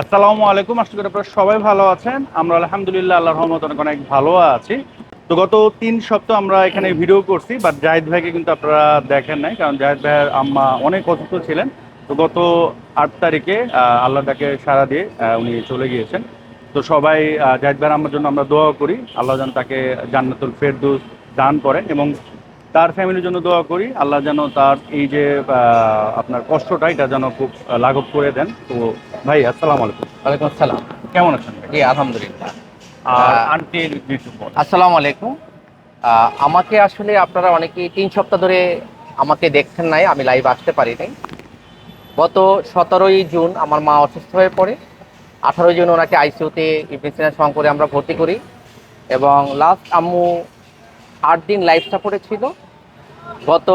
আসসালামু আলাইকুম। আশা করি আপনারা সবাই ভালো আছেন। আমরা আলহামদুলিল্লাহ আল্লাহর রহমত অনেক অনেক ভালো আছি। তো গত তিন সপ্তাহ আমরা এখানে ভিডিও করছি বাট জাহিদ ভাইকে কিন্তু আপনারা দেখেন নাই, কারণ জাহিদ ভাইয়ের আম্মা অনেক অসুস্থ ছিলেন। তো গত আট তারিখে আল্লাহ তাকে সারা দিয়ে উনি চলে গিয়েছেন। তো সবাই জাহিদ ভাইয়ের আম্মার জন্য আমরা দোয়া করি। আল্লাহ যেন তাকে জান্নাতুল ফেরদৌস দান করেন এবং তার ফ্যামিলির জন্য দোয়া করি। আল্লাহ যেন তার এই যে আপনার কষ্টটা এটা যেন খুব লাঘব করে দেন। তো ভাই আসসালাম আলাইকুম। ওয়ালাইকুম আসসালাম। কেমন আছেন জি আলহামদুলিল্লাহ। আর আন্টির আসসালামু আলাইকুম। আমাকে আসলে আপনারা অনেকেই তিন সপ্তাহ ধরে আমাকে দেখছেন নাই আমি লাইভ আসতে পারি নাই। গত সতেরোই জুন আমার মা অসুস্থ হয়ে পড়ে। আঠারোই জুন ওনাকে আইসিউতে ইভেন্সিনা করে আমরা ভর্তি করি। এবং লাস্ট আম্মু আট দিন লাইফ সাপোর্টে ছিল। গত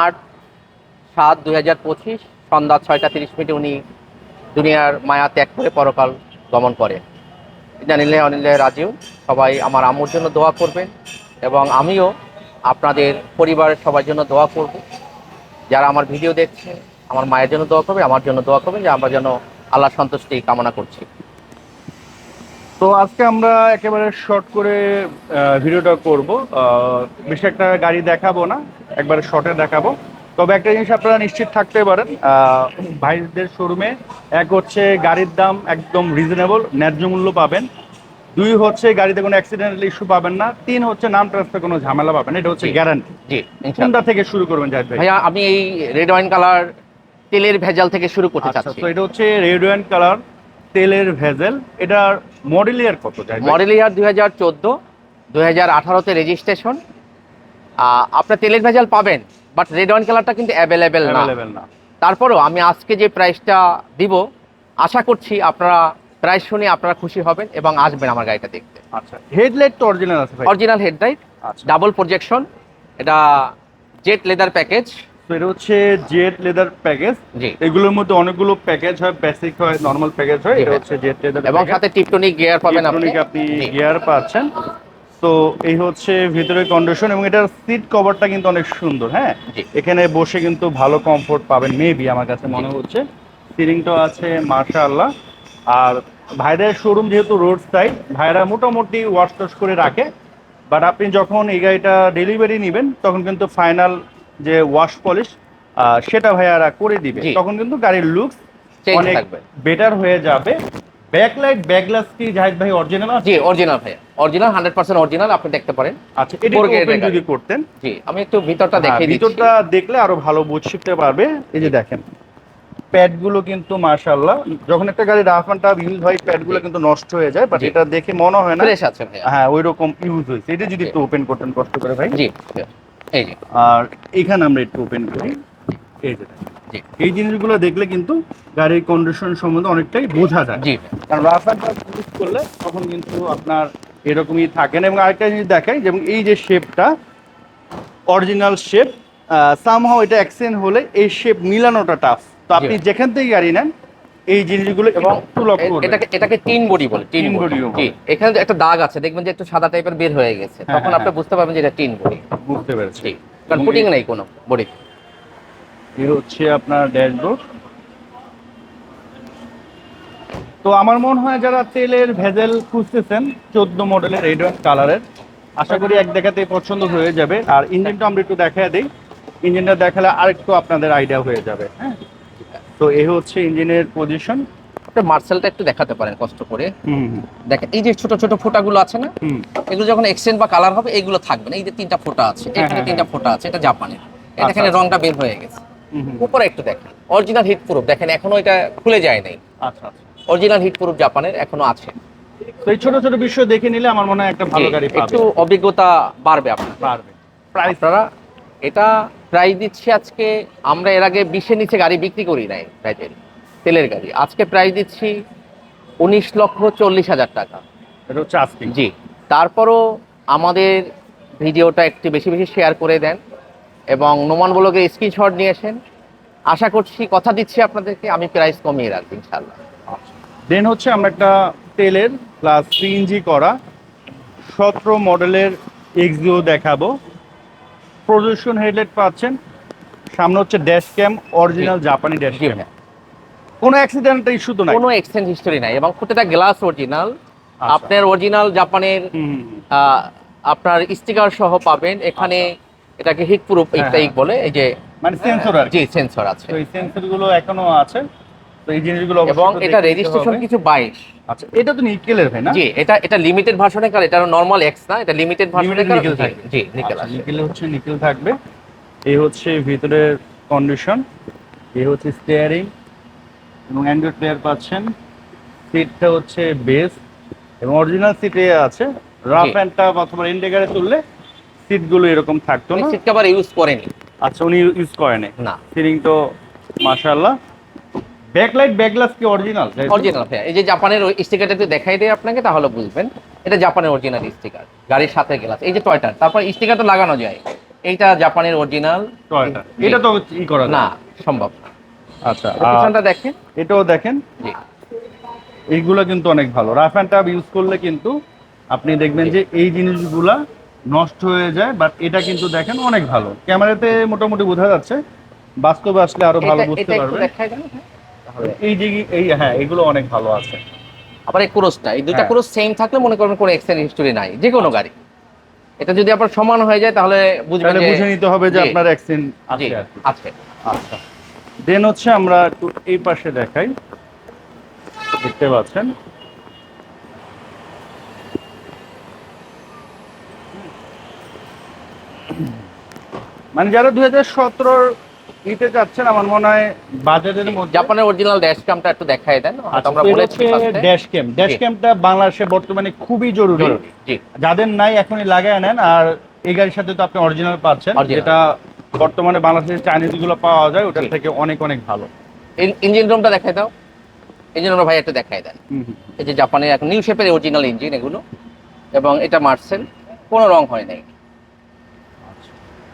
আট সাত দুই হাজার পঁচিশ সন্ধ্যা ছয়টা তিরিশ মিনিটে উনি দুনিয়ার মায়া ত্যাগ করে পরকাল গমন করে জানিলে অনিলে রাজিও সবাই আমার আম্মুর জন্য দোয়া করবেন এবং আমিও আপনাদের পরিবারের সবার জন্য দোয়া করব। যারা আমার ভিডিও দেখছে আমার মায়ের জন্য দোয়া করবে আমার জন্য দোয়া করবেন যে আমরা যেন আল্লাহ সন্তুষ্টি কামনা করছি। তো আজকে আমরা একেবারে শর্ট করে ভিডিওটা করব। বেশি একটা গাড়ি দেখাবো না একবারে শর্টে দেখাবো। তবে একটা জিনিস আপনারা নিশ্চিত থাকতে পারেন ভাইদের শোরুমে এক হচ্ছে গাড়ির দাম একদম রিজনেবল ন্যায্য মূল্য পাবেন। দুই হচ্ছে গাড়িতে কোনো অ্যাক্সিডেন্টাল ইস্যু পাবেন না। তিন হচ্ছে নাম ট্রান্সফার কোনো ঝামেলা পাবেন এটা হচ্ছে গ্যারান্টি জি কোনটা থেকে শুরু করবেন জাহিদ ভাই? ভাইয়া আমি এই রেড ওয়াইন কালার তেলের ভেজাল থেকে শুরু করতে আচ্ছা চাচ্ছি। তো এটা হচ্ছে রেড ওয়াইন কালার তেলের ভেজেল। এটার মডেল ইয়ার কত? মডেল ইয়ার দুই হাজার চোদ্দ দুই হাজার আঠারোতে রেজিস্ট্রেশন আপনার তেলের ভেজাল পাবেন বাট রেড ওয়াইন কালারটা কিন্তু অ্যাভেলেবেল না। তারপরেও আমি আজকে যে প্রাইসটা দিব আশা করছি আপনারা প্রাইস শুনে আপনারা খুশি হবেন এবং আসবেন আমার গাড়িটা দেখতে। আচ্ছা হেডলাইট তো অরিজিনাল আছে ভাই? অরিজিনাল হেডলাইট ডাবল প্রজেকশন এটা জেট লেদার প্যাকেজ তো এটা হচ্ছে জেট লেদার প্যাকেজ। এগুলোর মধ্যে অনেকগুলো প্যাকেজ হয় বেসিক হয় নরমাল প্যাকেজ হয় এটা। হচ্ছে জেট লেদার এবং সাথে টিপটনিক গিয়ার পাবেন আপনি। আপনি গিয়ার পাচ্ছেন। তো এই হচ্ছে ভিতরে কন্ডিশন এবং এটার সিট কভারটা কিন্তু অনেক সুন্দর হ্যাঁ? এখানে বসে কিন্তু ভালো কমফোর্ট পাবেন মেবি আমার কাছে মনে হচ্ছে। সিলিংটাও আছে মার্শাল্লাহ আর ভাইদের শোরুম যেহেতু রোড সাইড ভাইরা মোটামুটি ওয়াশ টস করে রাখে। বাট আপনি যখন এই গাড়িটা ডেলিভারি নেবেন তখন কিন্তু ফাইনাল যে ওয়াশ পলিশ সেটা ভাইয়ারা করে দিবে। তখন কিন্তু গাড়ির লুকস অনেক বেটার হয়ে যাবে। ব্যাকলাইট ব্যাকগ্লাস কি জাহিদ ভাই অরিজিনাল জি অরিজিনাল ভাইয়া। অরিজিনাল হান্ড্রেড পার্সেন্ট অরিজিনাল আপনি দেখতে পারেন। আচ্ছা এটা ওপেন যদি করতেন। জি আমি একটু ভিতরটা হ্যাঁ, দেখিয়ে দিচ্ছি। ভিতরটা দেখলে আরও ভালো বুঝ শিখতে পারবে। এই যে দেখেন প্যাডগুলো কিন্তু মাশাআল্লাহ যখন একটা গাড়ি রাফ অ্যান্ড টাফ ইউজ হয় প্যাডগুলো কিন্তু নষ্ট হয়ে যায় বাট। এটা দেখে মনে হয় না ফ্রেশ আছে ভাইয়া। হ্যাঁ ওই রকম ইউজ হয়েছে। এটা যদি একটু ওপেন করতেন কষ্ট করে ভাই। জি। এই যে। আর এখানে আমরা একটু ওপেন করি। এই যে এই জিনিসগুলো দেখলে কিন্তু গাড়ির কন্ডিশন সম্বন্ধে অনেকটাই বোঝা যায়। জি। কারণ টাফ ইউজ করলে তখন কিন্তু আপনার এরকমই থাকেন এবং আরেকটা জিনিস দেখাই যেমন এই যে শেপটা অরিজিনাল শেপ সামহাও এটা অ্যাক্সিডেন্ট হলে এই শেপ মিলানোটা টাফ তো আপনি যেখান থেকে গাড়ি নেন এই জিনিসগুলো এবং এটাকে এটাকে তিন বডি বলে তিন বডি। এখানে একটা দাগ আছে দেখবেন যে একটু সাদা টাইপের বের হয়ে গেছে। হ্যাঁ, তখন হ্যাঁ, আপনি বুঝতে পারবেন যে এটা তিন বডি। বুঝতে পেরেছি। কারণ এই- নেই কোনো বডি। এর হচ্ছে আপনার ড্যাশবোর্ড। তো আমার মনে হয় যারা তেলের ভেজেল খুঁজতেছেন চোদ্দ মডেলের রেড কালারের আশা করি এক দেখাতে পছন্দ হয়ে যাবে। আর ইঞ্জিনটা আমরা একটু দেখা দিই। ইঞ্জিনটা দেখালে আরেকটু আপনাদের আইডিয়া হয়ে যাবে হ্যাঁ? তো এই হচ্ছে ইঞ্জিনের পজিশন আপনি মার্সেলটা একটু দেখাতে পারেন কষ্ট করে। দেখেন এই যে ছোট ছোট ফোঁটাগুলো আছে না এগুলো যখন এক্সচেঞ্জ বা কালার হবে এগুলো থাকবে না। এই যে তিনটা ফোঁটা আছে হ্যাঁ, এখানে হ্যাঁ, তিনটা ফোঁটা আছে এটা জাপানের। এটা আচ্ছা, এখানে আচ্ছা। রংটা বের হয়ে গেছে। উপরে একটু দেখেন অরিজিনাল হিট প্রুফ দেখেন এখনও এটা খুলে যায় নাই। আচ্ছা আচ্ছা। অরিজিনাল হিট প্রুফ জাপানের এখনও আছে। তো এই ছোট ছোট বিষয় দেখে নিলে আমার মনে হয় একটা ভালো গাড়ি পাবে। একটু অভিজ্ঞতা বাড়বে আপনার। পারবে প্রাইস আপনারা এটা প্রাইস দিচ্ছি আজকে আমরা এর আগে বিশের নিচে গাড়ি বিক্রি করি নাই প্রাইজের তেলের গাড়ি। আজকে প্রাইস দিচ্ছি উনিশ লক্ষ চল্লিশ হাজার টাকা। এটা হচ্ছে আস্কিং জি। তারপরও আমাদের ভিডিওটা একটু বেশি বেশি শেয়ার করে দেন এবং নোমান ব্লগের স্ক্রিনশট নিয়ে আসেন। আশা করছি কথা দিচ্ছি আপনাদেরকে আমি প্রাইস কমিয়ে রাখব ইনশাল্লাহ দেন হচ্ছে আমরা একটা তেলের প্লাস সিএনজি করা সতেরো মডেলের এক্সিও দেখাবো। প্রদর্শন হেডলাইট পাচ্ছেন। সামনে হচ্ছে ড্যাশ ক্যাম অরিজিনাল জাপানি ড্যাশ ক্যাম কোনো অ্যাক্সিডেন্ট ইস্যু তো নাই? কোনো এক্সচেঞ্জ হিস্টোরি নাই এবং প্রত্যেকটা গ্লাস অরিজিনাল আচ্ছা। আপনার অরিজিনাল জাপানের আপনার স্টিকার সহ পাবেন। এখানে এটাকে হিট প্রুফ হ্যাঁ, হ্যাঁ। বলে এই যে মানে সেন্সর আর। জি সেন্সর আছে। তো এই সেন্সরগুলো এখনও আছে। তো এই জিনিসগুলো এবং এটা রেজিস্ট্রেশন কিছু বাইশ। আচ্ছা এটা তো নিকেলের ভাই না? জি এটা এটা লিমিটেড ভার্সনের কার এটা নরমাল এক্স না এটা লিমিটেড Limited কার? nickel থাকবে। জি নিকেল আচ্ছা, আছে। নিকেল হচ্ছে নিকেল থাকবে। এই হচ্ছে ভিতরের কন্ডিশন এই হচ্ছে স্টিয়ারিং এবং অ্যান্ড্রয়েড প্লেয়ার পাচ্ছেন। সিটটা হচ্ছে বেস এবং অরিজিনাল সিটে আছে। রাফ অ্যান্ড টাফ অথবা ইন্ডিকেটারে তুললে সিটগুলো এরকম থাকতো না। সিট কভার ইউজ করেনি। আচ্ছা উনি ইউজ করেনি। না। সিলিং তো মাশাআল্লাহ। ব্যাকলাইট ব্যাকগ্লাস কি অরিজিনাল অরিজিনাল এই যে জাপানের স্টিকারটা একটু দেখাই দেয় আপনাকে তাহলে বুঝবেন। এটা জাপানের অরিজিনাল স্টিকার গাড়ির সাথে গ্লাস এই যে টয়টার তারপর স্টিকার তো লাগানো যায়। এইটা জাপানের অরিজিনাল টয়টা এটা তো ই করা না সম্ভব আচ্ছা পিছনটা দেখেন। এটাও দেখেন। জি। এইগুলো কিন্তু অনেক ভালো। রাফ অ্যান্ড টাফ ইউজ করলে কিন্তু আপনি দেখবেন যে এই জিনিসগুলা নষ্ট হয়ে যায় বাট এটা কিন্তু দেখেন অনেক ভালো। ক্যামেরাতে মোটামুটি বোঝা যাচ্ছে। বাস্তবে আসলে আরও ভালো বুঝতে পারবেন। এই যে এই হ্যাঁ এগুলো অনেক ভালো আছে। আবার এই ক্রোসটা এই দুইটা হ্যাঁ। ক্রোস সেম থাকলে মনে করবেন কোনো এক্সচেঞ্জ হিস্টোরি নাই যে কোনো গাড়ি। এটা যদি আপনার সমান হয়ে যায় তাহলে বুঝবেন যে বুঝে নিতে হবে যে আপনার অ্যাক্সিডেন্ট জি আছে আছে। আচ্ছা। দেন হচ্ছে আমরা একটু এই পাশে দেখাই। দেখতে পাচ্ছেন? মানে যারা দুই হাজার সতেরোর ইতে যাচ্ছেন আমার মনে হয় বাজেটের মধ্যে জাপানের অরিজিনাল ড্যাশ ক্যামটা একটু দেখাই দেন আমরা বলেছি। ড্যাশ ক্যাম ড্যাশ। ক্যামটা বাংলাদেশে বর্তমানে খুবই জরুরি। যাদের নাই এখনই লাগায় নেন। আর এই গাড়ির সাথে তো আপনি অরিজিনাল পাচ্ছেন। যেটা বর্তমানে বাংলাদেশের চাইনিজগুলো পাওয়া যায় ওটার থেকে অনেক অনেক ভালো। ইঞ্জিন রুমটা দেখাই দাও। ইঞ্জিন রুমটা ভাই একটু দেখাই দেন। এই যে জাপানের নিউ শেপের অরিজিনাল ইঞ্জিন এগুলো। এবং এটা মার্সেল কোনো রং হয় নাই।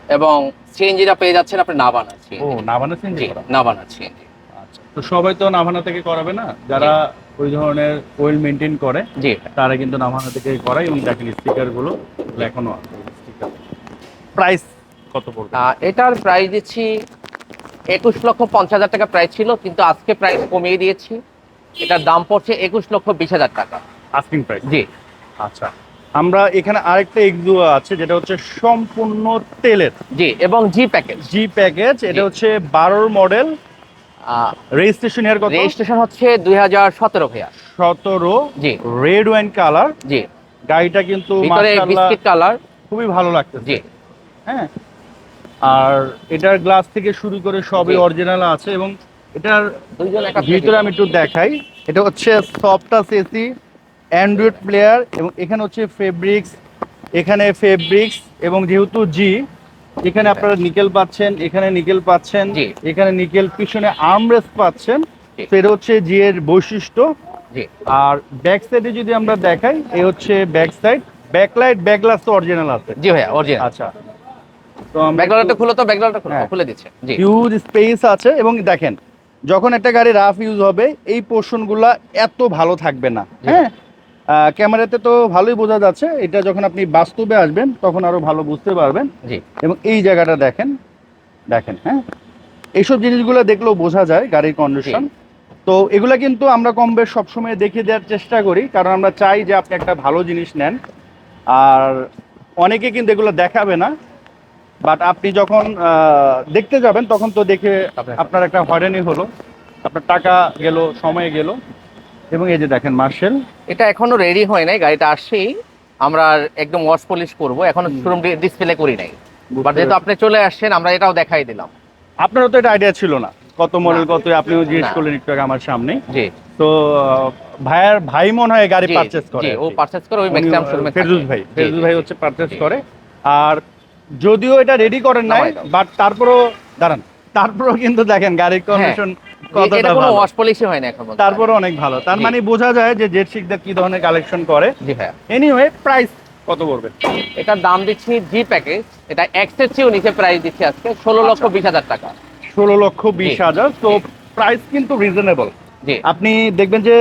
এবং সিএনজিটা পেয়ে যাচ্ছেন আপনি নাভানা ও নাভানা সিএনজি নাভানা সিএনজি আচ্ছা তো সবাই তো নাভানা থেকে করাবে না? যারা ওই ধরনের ওয়েল মেনটেন করে জি। তারা কিন্তু নাভানা থেকে করায় এবং দেখেন স্টিকারগুলো এখনও স্টিকার প্রাইস কত পড়বে? এটার প্রাইস দিচ্ছি একুশ লক্ষ পঞ্চাশ হাজার টাকা প্রাইস ছিল কিন্তু আজকে প্রাইস কমিয়ে দিয়েছি। এটার দাম পড়ছে একুশ লক্ষ বিশ হাজার টাকা। আস্কিং প্রাইস জি। আচ্ছা। আমরা এখানে আরেকটা এক্সু আছে যেটা হচ্ছে সম্পূর্ণ তেলের। জি এবং জি প্যাকেজ জি প্যাকেজ এটা হচ্ছে বারোর মডেল। রেজিস্ট্রেশন এর কত? রেজিস্ট্রেশন হচ্ছে দুই হাজার সতেরো ভাইয়া। সতেরো। জি। রেড ওয়াইন কালার জি। গাড়িটা কিন্তু ভিতরে বিস্কিট কালার খুবই ভালো লাগতেছে। জি। হ্যাঁ। আর এটার গ্লাস থেকে শুরু করে সবই অরিজিনাল আছে এবং এটার ভিতরে আমি একটু দেখাই। এটা হচ্ছে সফটাস এসি অ্যান্ড্রয়েড প্লেয়ার এবং এখানে হচ্ছে ফেব্রিক্স এখানে ফেব্রিক্স এবং যেহেতু জি এখানে আপনারা নিকেল পাচ্ছেন এখানে নিকেল পাচ্ছেন এখানে নিকেল পিছনে আর্মরেস্ট পাচ্ছেন এটা হচ্ছে জি এর বৈশিষ্ট্য। আর ব্যাক সাইডে যদি আমরা দেখাই এ হচ্ছে back side backlight back glass তো অরিজিনাল আছে। জি ভাইয়া অরিজিনাল আচ্ছা। তো ব্যাকগ্রাউন্ডটা খুলো তো ব্যাকগ্রাউন্ডটা খুলো হ্যাঁ। খুলে দিচ্ছে। জি। হিউজ স্পেস আছে এবং দেখেন যখন একটা গাড়ি রাফ ইউজ হবে এই পোর্শনগুলো এত ভালো থাকবে না। হ্যাঁ? ক্যামেরাতে তো ভালোই বোঝা যাচ্ছে। এটা যখন আপনি বাস্তবে আসবেন তখন আরও ভালো বুঝতে পারবেন। জি। এবং এই জায়গাটা দেখেন দেখেন হ্যাঁ? এইসব জিনিসগুলো দেখলেও বোঝা যায় গাড়ির কন্ডিশন তো এগুলা কিন্তু আমরা কম বেশ সবসময় দেখিয়ে দেওয়ার চেষ্টা করি কারণ আমরা চাই যে আপনি একটা ভালো জিনিস নেন। আর অনেকে কিন্তু এগুলো দেখাবে না বাট আপনি যখন দেখতে যাবেন তখন তো দেখে আপনার- আপনার একটা হয়রানি হলো। আপনার টাকা গেল সময় গেল। এবং এই যে দেখেন মার্শেল এটা এখনও রেডি হয় নাই গাড়িটা আসছেই আমরা একদম ওয়াশ পলিশ করব এখনও শোরুম ডিসপ্লে করি নাই। বাট যেহেতু আপনি চলে আসছেন আমরা এটাও দেখাই দিলাম। আপনারও তো এটা আইডিয়া ছিল না। কত মডেল কত আপনিও জিজ্ঞেস করলেন একটু আমার সামনে। জি। তো ভাইয়ার ভাই মনে হয় গাড়ি জি, পারচেস করে ও। পারচেজ করে ওই ম্যাক্সিমাম শোরুমে ফেরদৌস ভাই ফেরদৌস ভাই হচ্ছে পারচেস করে। আর যদিও এটা রেডি করেন নাই বাট তারপরও দাঁড়ান তারপরও কিন্তু দেখেন গাড়ির কন্ডিশন কতটা এটা কোনো ওয়াশ পলিশই হয় না এখন। তারপরও অনেক ভালো। তার মানে বোঝা যায় যে জেট শিকদার কি ধরনের কালেকশন করে। জি হ্যাঁ এনিওয়ে প্রাইস কত পড়বে? এটার দাম দিচ্ছি জি প্যাকেজ এটা এক্সের চেয়েও নিচে প্রাইস দিচ্ছি আজকে ষোলো লক্ষ আচ্ছা। বিশ হাজার টাকা। ষোলো লক্ষ বিশ হাজার। তো প্রাইস কিন্তু রিজনেবল আপনি দেখবেন যে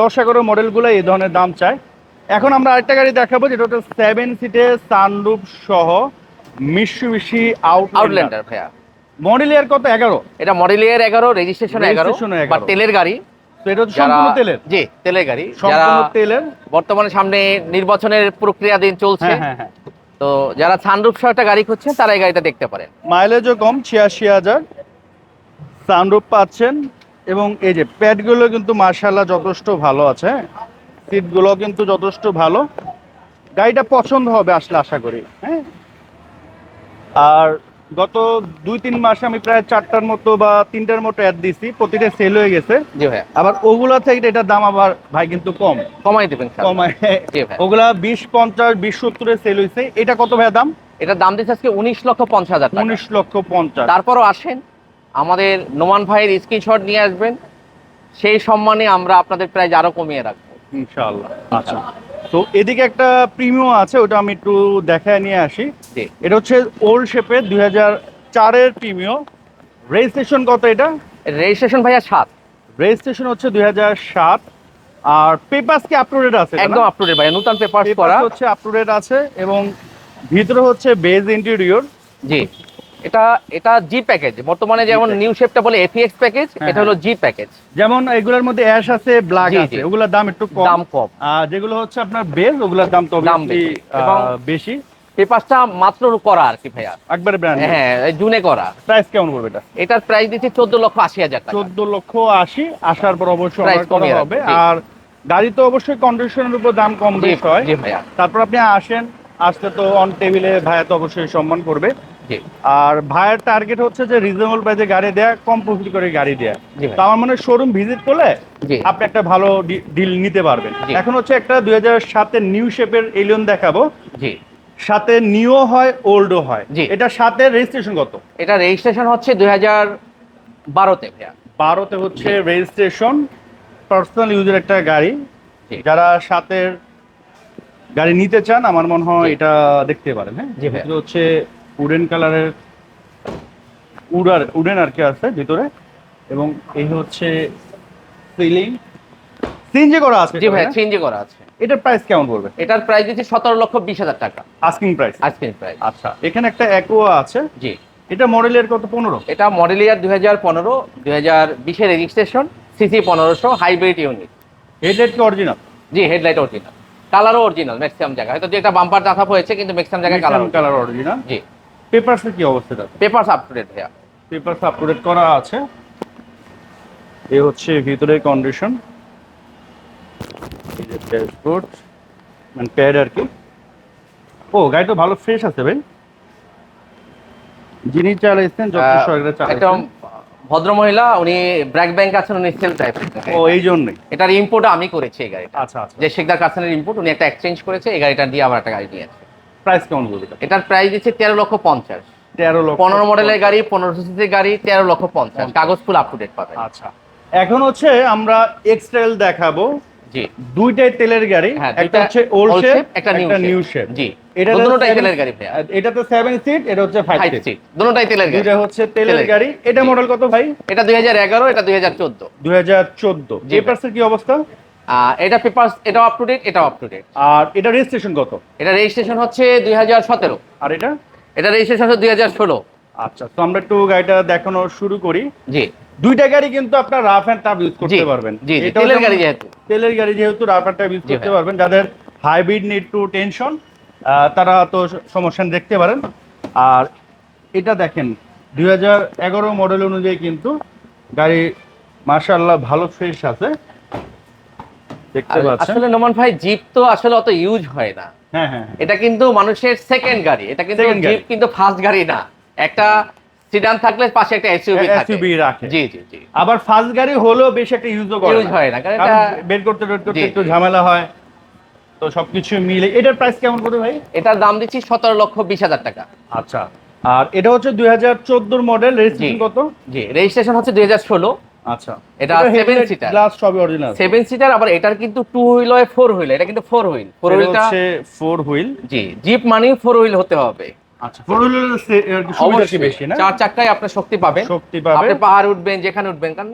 দশ এগারো মডেলগুলো এই ধরনের দাম চায়। এখন আমরা আরেকটা গাড়ি দেখাবো যেটা হচ্ছে সেভেন সিটে সানরুফ সহ মিশুবিশি আউটল্যান্ডার ভাইয়া। মডেল ইয়ার কত? এগারো। এটা মডেল ইয়ার এগারো রেজিস্ট্রেশন এগারো Registration 11 বা তেলের গাড়ি। এটা হচ্ছে সম্পূর্ণ তেলের? জি তেলের গাড়ি। সম্পূর্ণ তেলের? বর্তমানে সামনে নির্বাচনের প্রক্রিয়াধীন চলছে। হ্যাঁ হ্যাঁ হ্যাঁ। তো যারা সানরূপ সহ একটা গাড়ি খুঁজছেন তারা এই গাড়িটা দেখতে পারেন। মাইলেজও কম ছিয়াশি হাজার। সানরুফ পাচ্ছেন। এবং এই যে প্যাডগুলো কিন্তু মার্শাল্লাহ যথেষ্ট ভালো আছে সিটগুলো কিন্তু যথেষ্ট ভালো। গাড়িটা পছন্দ হবে আসলে আশা করি হ্যাঁ? আর গত দুই তিন মাসে আমি প্রায় চারটার মতো বা তিনটার মতো অ্যাড দিছি প্রতিটা সেল হয়ে গেছে। জি ভাইয়া। আবার ওগুলা থেকে এটার দাম আবার ভাই কিন্তু কম। কমাই দেবেন ভাই ওগুলা বিশ পঞ্চাশ বিশ সত্তরে সেল হয়েছে এটা কত ভাই দাম? এটার দাম দিচ্ছে আজকে উনিশ লক্ষ পঞ্চাশ হাজার টাকা। উনিশ লক্ষ পঞ্চাশ। তারপরও আসেন আমাদের নোমান ভাইয়ের স্ক্রিনশট নিয়ে আসবেন। সেই সম্মানে আমরা আপনাদের প্রাইস আরও কমিয়ে রাখব। ইনশাআল্লাহ। আচ্ছা। তো এদিকে একটা প্রিমিয়াম আছে ওটা আমি একটু দেখায় নিয়ে আসি। এটা হচ্ছে ওল্ড শেপের দুই হাজার চারের প্রিমিয়াম রেজিস্ট্রেশন কত এটা? রেজিস্ট্রেশন ভাইয়া সাত। রেজিস্ট্রেশন হচ্ছে দুই হাজার সাত। আর পেপার্স কি আপলোডেড আছে একদম আপ টু ডেট ভাইয়া নতুন পেপার করা পেপার হচ্ছে আপলোডেড আছে এবং ভিতরে হচ্ছে বেজ ইন্টেরিয়র জি। এটা এটা জি প্যাকেজ বর্তমানে যেমন। নিউ শেপটা বলে এফিএক্স প্যাকেজ হ্যাঁ, এটা হলো জি প্যাকেজ যেমন এগুলোর মধ্যে অ্যাশ আছে ব্ল্যাক আছে ওগুলোর দাম একটু কম। দাম কম। আর যেগুলো হচ্ছে আপনার বেজ ওগুলোর দাম তো বেশি। পেপারটা মাত্র করা আর কি ভাইয়া। একবারে ব্র্যান্ড হ্যাঁ জুনে করা। প্রাইস কেমন পড়বে এটা? এটার প্রাইস দিচ্ছে চোদ্দ লক্ষ আশি হাজার টাকা। চোদ্দ লক্ষ আশি আসার পর অবশ্যই করা কমিয়ে হবে। আর গাড়ি তো অবশ্যই কন্ডিশনের উপর দাম কম বেশ হয়। তারপর আপনি আসেন আসতে তো অন টেবিলে ভাইয়া তো অবশ্যই সম্মান করবে। আর ভাইয়ের টার্গেট হচ্ছে যে রিজনেবল প্রাইসে গাড়ি দেয়া কম প্রফিট করে গাড়ি দেয়া। তো আমার মনে শোরুম ভিজিট করলে আপনি একটা ভালো ডিল নিতে পারবেন। এখন হচ্ছে একটা দুই হাজার সাতের নিউ শেপের এলিয়ন দেখাবো। জি। সাথে নিও হয় ওল্ডও হয়। এটা সাতের রেজিস্ট্রেশন কত? এটা রেজিস্ট্রেশন হচ্ছে দুই হাজার বারোতে ভাইয়া। বারোতে হচ্ছে রেজিস্ট্রেশন পার্সোনাল ইউজের একটা গাড়ি। যারা সাতের গাড়ি নিতে চান আমার মনে হয় এটা দেখতে পারেন হ্যাঁ। হচ্ছে উডেন কালারের উডার উডেন আর কি আছে ভিতরে। এবং এই হচ্ছে সিলিং। সিএনজি করা আছে জি ভাইয়া চেঞ্জ করা আছে। এটার প্রাইস কেমন পড়বে? এটার প্রাইস দিচ্ছে সতেরো লক্ষ বিশ হাজার টাকা। আস্কিং প্রাইস আস্কিং প্রাইস আচ্ছা এখানে একটা অ্যাকোয়া আছে। জি। এটা মডেলের কত? পনেরো? এটা মডেল ইয়ার দুই হাজার পনেরো দুই হাজার বিশের রেজিস্ট্রেশন সিসি পনেরোশো হাইব্রিড ইউনিট হেডলাইট কি অরিজিনাল জি হেডলাইট অরিজিনাল কালারও অরিজিনাল ম্যাক্সিমাম জায়গায়। হয়তো যেটা বাম্পার চাপ হয়েছে কিন্তু ম্যাক্সিমাম জায়গায় কালার কালার অরিজিনাল জি। পেপারসের কি অবস্থা পেপারস আপ টু ডেট ভাইয়া। পেপারস আপলোড করা আছে। এই হচ্ছে ভিতরের কন্ডিশন এই যে ড্যাশবোর্ড মানে প্যাড আর কি। ও গাড়িটা ভালো ফ্রেশ আছে ভাই। যিনি চালাইছেন আহ, সরকারে চালাইছেন। ভদ্র মহিলা উনি ব্র্যাক ব্যাংক আছেন উনি সেল টাইপ ও এই জন্যই। এটার ইম্পোর্ট আমি করেছি এই গাড়িটা। আচ্ছা আচ্ছা। যে শেখদার কাসানের ইম্পোর্ট উনি একটা এক্সচেঞ্জ করেছে এই গাড়িটা দিয়ে আবার একটা গাড়ি নিয়েছে প্রাইস কেমন বলবে এটার প্রাইস দিচ্ছে তেরো লক্ষ পঞ্চাশ। তেরো লক্ষ পনেরো মডেলের গাড়ি পনেরো সিসির গাড়ি তেরো লক্ষ পঞ্চাশ। কাগজ ফুল আপ টু ডেট পাবেন। আচ্ছা। এখন হচ্ছে আমরা এক্সট্রেল দেখাবো। জি। দুইটাই তেলের গাড়ি হ্যাঁ একটা হচ্ছে ওল্ড শেপ একটা নিউ শেপ জি। এটা এটা দুটোটাই তেলের গাড়ি এটা তো সেভেন সিট এটা হচ্ছে ফাইভ ফাইভ সিট সিট দুটোটাই তেলের গাড়ি। দুইটা হচ্ছে তেলের গাড়ি। এটা মডেল কত ভাই? এটা দুই হাজার এগারো এটা দুই হাজার চোদ্দ। দুই হাজার চোদ্দ। জি ভাই। পেপারসের কি অবস্থা? এটা পেপার এটাও আপ টু ডেট এটাও আপ টু ডেট আর এটা রেজিস্ট্রেশন কত? এটা রেজিস্ট্রেশন হচ্ছে দুই হাজার সতেরো। আর এটা? এটা রেজিস্ট্রেশন হচ্ছে দুই হাজার ষোলো। আচ্ছা তো আমরা একটু গাড়িটা দেখানো শুরু করি। জি। দুইটা গাড়ি কিন্তু আপনার রাফ অ্যান্ড টাফ ইউজ করতে পারবেন। তেলের গাড়ি যেহেতু। তেলের গাড়ি যেহেতু রাফ অ্যান্ড টাফ ইউজ করতে পারবেন যাদের হাইব্রিড নিড টু টেনশন তারা তো সমস্যা দেখতে পারেন। আর এটা দেখেন দুই হাজার এগারো মডেল অনুযায়ী কিন্তু গাড়ি মার্শাল্লাহ ভালো ফ্রেশ আছে। দেখতে পাচ্ছেন? আসলে নোমান ভাই জিপ তো আসলে অত ইউজ হয় না। হ্যাঁ হ্যাঁ হ্যাঁ। এটা কিন্তু মানুষের সেকেন্ড গাড়ি। এটা কিন্তু জিপ কিন্তু ফার্স্ট গাড়ি না। একটা সিডান থাকলে পাশে একটা এসইউভি থাকে। SUV রাখে। জি জি জি। আবার ফার্স্ট গাড়ি হলেও বেশি একটা ইউজও করে ইউজ হয় না কারণ এটা বের করতে বের করতে একটু ঝামেলা হয়। তো সবকিছু মিলে এটার প্রাইস কেমন করে ভাই? এটার দাম দিচ্ছি সতেরো লক্ষ বিশ হাজার টাকা। আচ্ছা। আর এটা হচ্ছে দুই হাজার চোদ্দোর মডেল রেজিস্ট্রেশন কত? জি রেজিস্ট্রেশন হচ্ছে দুই হাজার ষোলো। আচ্ছা। এটা seven seater। গ্লাস সবই অরিজিনাল সেভেন সিটার আবার এটার কিন্তু টু হুইল হয় ফোর হুইল এটা কিন্তু ফোর হুইল ফোর হুইলটা হচ্ছে ফোর হুইল জি জিপ মানেই ফোর হুইল হতে হবে। আচ্ছা ফোর হুইলের বেশি না? চার চাকায় আপনার শক্তি পাবেন। শক্তি পাবে আপনি পাহাড় উঠবেন যেখানে উঠবেন কারণ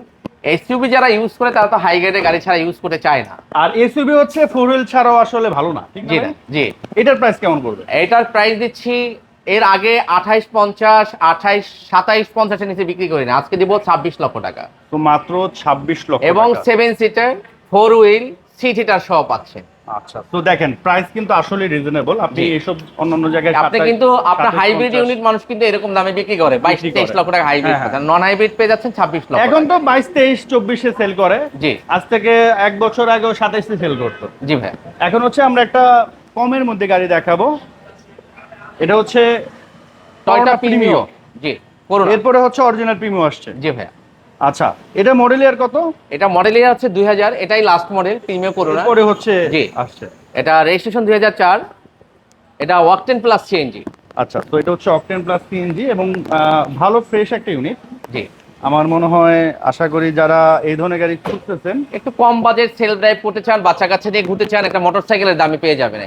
এসইউভি যারা ইউজ করে তারা তো হাই গ্রেডের গাড়ি ছাড়া ইউজ করতে চায় না। আর এসইউভি হচ্ছে ফোর হুইল ছাড়াও আসলে ভালো না ঠিক? জি এটার প্রাইস কেমন পড়বে? এটার প্রাইস দিচ্ছি এর আগে আঠাইশ পঞ্চাশ আঠাইশ সাতাইশ পঞ্চাশের নিচে বিক্রি করি না আজকে দিব ছাব্বিশ লক্ষ টাকা। তো মাত্র ছাব্বিশ লক্ষ এবং seven seater four wheel seat heater সহ পাচ্ছেন আচ্ছা তো দেখেন প্রাইস কিন্তু আসলে রিজনেবল আপনি জি। এসব অন্যান্য জায়গায় আপনি কিন্তু আপনার হাইব্রিড ইউনিট মানুষ কিন্তু এরকম দামে বিক্রি করে। বাইশ তেইশ লক্ষ টাকা হাইব্রিড। নন হাইব্রিড পেয়ে যাচ্ছেন ছাব্বিশ লক্ষ এখন তো বাইশ তেইশ চব্বিশে সেল করে। জি। আজ থেকে এক বছর আগেও সাতাইশে সেল করতো। জি ভাই। এখন হচ্ছে আমরা একটা কমের মধ্যে গাড়ি দেখাবো। এটা হচ্ছে টয়টা প্রিমিও। জি করুন। এরপরে হচ্ছে অরিজিনাল প্রিমিও আসছে। জি ভাইয়া। আচ্ছা এটা মডেল ইয়ার কত? এটা মডেল ইয়ার হচ্ছে দুই হাজার এটাই লাস্ট মডেল প্রিমিও করোনা। এরপরে হচ্ছে জি। আসছে। এটা রেজিস্ট্রেশন দুই হাজার চার এটা ওয়াকটেন প্লাস সিএনজি আচ্ছা তো এটা হচ্ছে অকটেন প্লাস সিএনজি এবং ভালো ফ্রেশ একটা ইউনিট জি। আমার মনে হয় আশা করি যারা এই ধরনের গাড়ি খুঁজতেছেন একটু কম বাজেট সেলফ ড্রাইভ করতে চান বাচ্চা কাচ্চা দিয়ে ঘুরতে চান একটা মোটরসাইকেলের দামে পেয়ে যাবেন।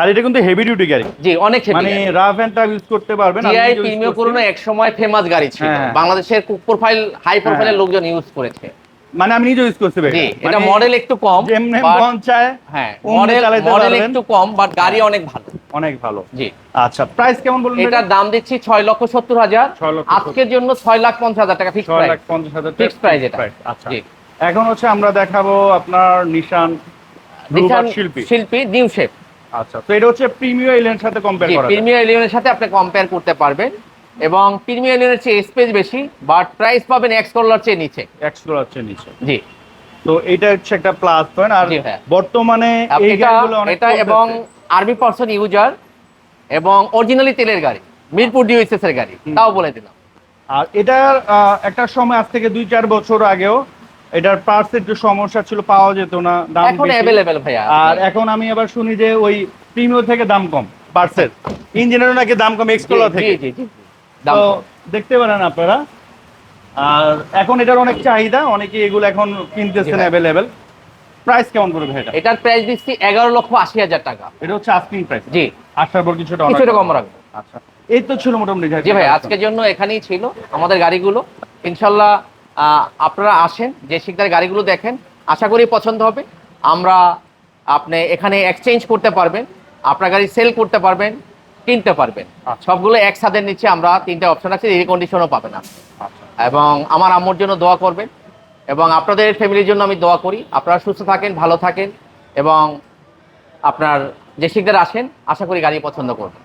আর এটা কিন্তু হেভি ডিউটি গাড়ি। জি অনেক হেভি মানে রাফ এন্ড টাফ ইউজ করতে পারবেন। জিআই প্রিমিও করছি। এক সময় ফেমাস গাড়ি ছিল। হ্যাঁ, হ্যাঁ। বাংলাদেশের প্রোফাইল হাই প্রোফাইলের হ্যাঁ। লোকজন ইউজ করেছে। মানে আমি নিজে ইউজ ভাই। জি এটা মডেল একটু কম যেমনি চায় হ্যাঁ মডেল মডেল একটু কম বাট গাড়ি অনেক ভালো। অনেক ভালো। জি। আচ্ছা প্রাইস কেমন বলুন? এটার দাম দিচ্ছি ছয় লক্ষ সত্তর হাজার। আজকের জন্য ছয় লাখ পঞ্চাশ হাজার টাকা ফিক্স ছয় লাখ প্রাইস পঞ্চাশ হাজার Fixed price এটা। আচ্ছা। জি। এখন হচ্ছে আমরা দেখাবো আপনার নিশান নিশান শিল্পী। শিল্পী নিউ শেপ আচ্ছা তো এটা হচ্ছে প্রিমিয়ার এলিয়নের সাথে কম্পেয়ার করা প্রিমিয়ার এলিয়নের সাথে আপনি কম্পেয়ার করতে পারবেন। এবং প্রিমিয়ার এলিয়নের চেয়ে স্পেস বেশি বাট প্রাইস পাবেন এক্স করলার চেয়ে নিচে। এক্সট্রা আছে নিচে। জি। তো এটা হচ্ছে একটা প্লাস পয়েন্ট আর বর্তমানে এটা এবং আরবি পার্সন ইউজার এবং অরিজিনালি তেলের গাড়ি মিরপুর ডিউএসএস এর গাড়ি তাও বলে দিলাম। আর এটার একটা সময় আজ থেকে দুই চার বছর আগেও এটার পার্টস একটু সমস্যা ছিল পাওয়া যেত না দাম এখন। অ্যাভেলেবেল ভাইয়া আর এখন আমি আবার শুনি যে ওই প্রিমিয়ার থেকে দাম কম পার্টসের ইঞ্জিনেরও নাকি দাম কম এক্সকোলা থেকে। জি, জি, তো দেখতে পারেন আপনারা। আর এখন এটার অনেক চাহিদা অনেকে এগুলো এখন কিনতেছেন অ্যাভেলেবেল প্রাইস কেমন পড়বে এটা? এটার প্রাইস দিচ্ছি এগারো লক্ষ আশি হাজার টাকা। এটা হচ্ছে আস্কিং প্রাইস জি। আসার পর কিছুটা কিছুটা কম রাখব। আচ্ছা। এই তো ছিল মোটামুটি জি ভাই আজকের জন্য এখানেই ছিল আমাদের গাড়িগুলো। ইনশাল্লাহ আপনারা আসেন যে শিকদার গাড়িগুলো দেখেন আশা করি পছন্দ হবে। আমরা আপনি এখানে এক্সচেঞ্জ করতে পারবেন আপনার গাড়ি সেল করতে পারবেন কিনতে পারবেন। আচ্ছা। সবগুলো এক ছাদের নিচে আমরা তিনটা অপশন আছে এই কন্ডিশনও পাবেন আপনি। আচ্ছা। এবং আমার আম্মুর জন্য দোয়া করবেন এবং আপনাদের ফ্যামিলির জন্য আমি দোয়া করি। আপনারা সুস্থ থাকেন, ভালো থাকেন এবং আপনার যে শিকদার আসেন, আশা করি গাড়ি পছন্দ করবেন।